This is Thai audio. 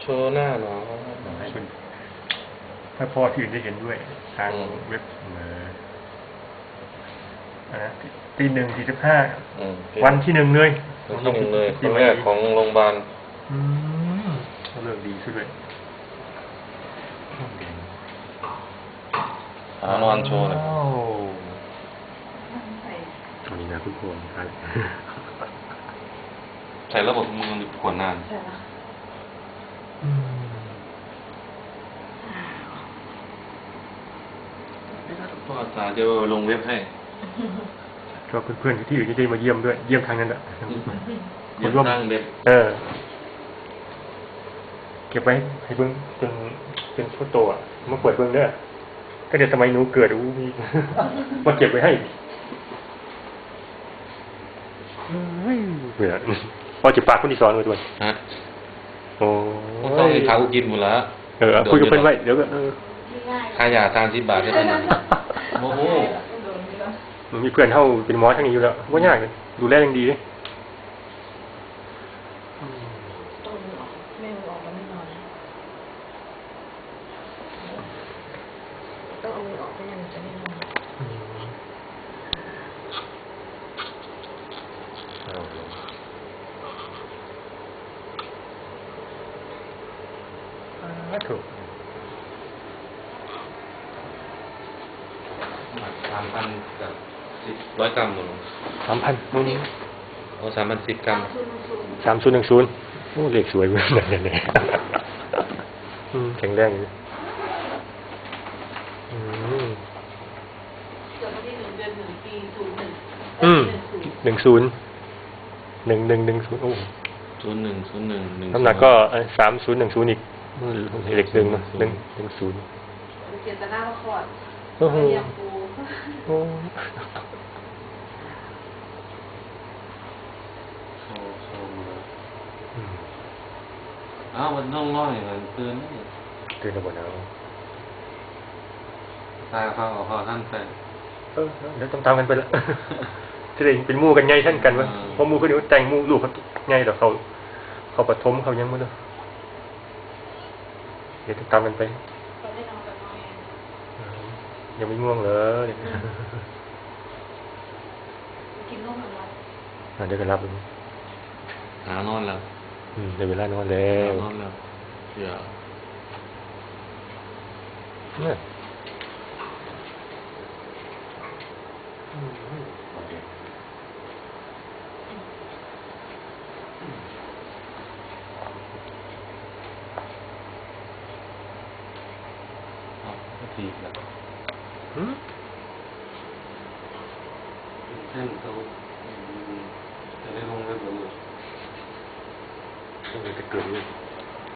โชว์หน้าหน่อยให้คุณถ้าพ่อที่อื่นได้เห็นด้วย ทางอืมเว็บเอออะไรนะตีหนึ่งสี่สิบห้าอืมวันที่หนึ่งเลยวันที่หนึ่งเลยคนแรกของโรงพยาบาลอืมเรื่องดีสุดเลยหานอนโชว์เลยว้าวใส่ตอนนี้นะทุกคนครับ ใส่ระบบมือขวนนานใส่ละอืมพ่ออาจารย์จะลงเว็บให้ ก็เพื่อนๆที่อื่นจะได้มาเยี่ยมด้วย เยี่ยมทางนั้นอะเดี๋ยวตั้งเว็บเออ เก็บไว้ให้เบิ้งเป็นเป็นโฟโต้อะมาเปิดเบิ้งเด้อก็เดี๋ยวสมัยหนูเกิดอู้มีมาเก็บไว้ให้เฮ้ยเบื่อพ อจะปากคนที่สอนไว้ด้วยฮะโอ้ผมต้องให้เขากินหมดแล้วเออคุยกับเพื่อนไว้เดี๋ยวก็เออง่ายค่ายาทานสิบบาทได้เท่านั้นโอ้โหโดนเยอะมันมีเพื่อนเท่าเป็นหมอทั้งนี้อยู่แล้วว่ายากเลยดูแลอย่างดีเลยอืมต้นออกไม่ออกแล้วไม่นอนต้องเอามือออกไม่งั้นจะไม่นอน อืมเอาเลย อ่าถูกสามพันกับสิบร้อยกรัมหมดสามพันมึงโอ้สามพันสิบกรัมชุนชุนสามศูนย์หนึ่งศูนย์โอ้เลขสวยเว้ยนั่นเนี่ยอืมแข็งแรงอยู่อืมเกิดวันที่หนึ่งเดือนหนึ่งปีศูนย์หนึ่งอืมหนึ่งศูนย์หนึ่งศูนย์หนึ่งหนึ่งหนึ่งศูนย์โอ้ศูนย์หนึ่งศูนย์หนึ่งหนึ่งน้ำหนักก็สามศูนย์หนึ่งศูนย์อีก อืมเลขหนึ่งเนอะหนึ่งหนึ่งศูนย์เจตนามาขอดโอ้โหเรียงปูโอ้อ้าวมันต้องร้อยเงินตื่นตื่นแล้วบ่หนาวตายเขาเอาเขาท่านไปเออเดี๋ยวต้องตามกันไปละจะได้เป็นมู่กันไงท่านกันวะพราะหมู่คนนี้แต่งมู่ลูกเขาไงเดี๋ยวเขา เขาปฐมเขายังไม่รู้ เดี๋ยวต้องตามกันไปเขาได้นอนกับน้อยอืมยังไม่ง่วงเลยกินนมกับเราอะเดี๋ยวกันรับเลยหานอนแล้วอืมได้เวลานอนแล้หาวนอนแล้วเดี๋ยวเนี่ย เอาทีแล้วอืมเส้นเขาจ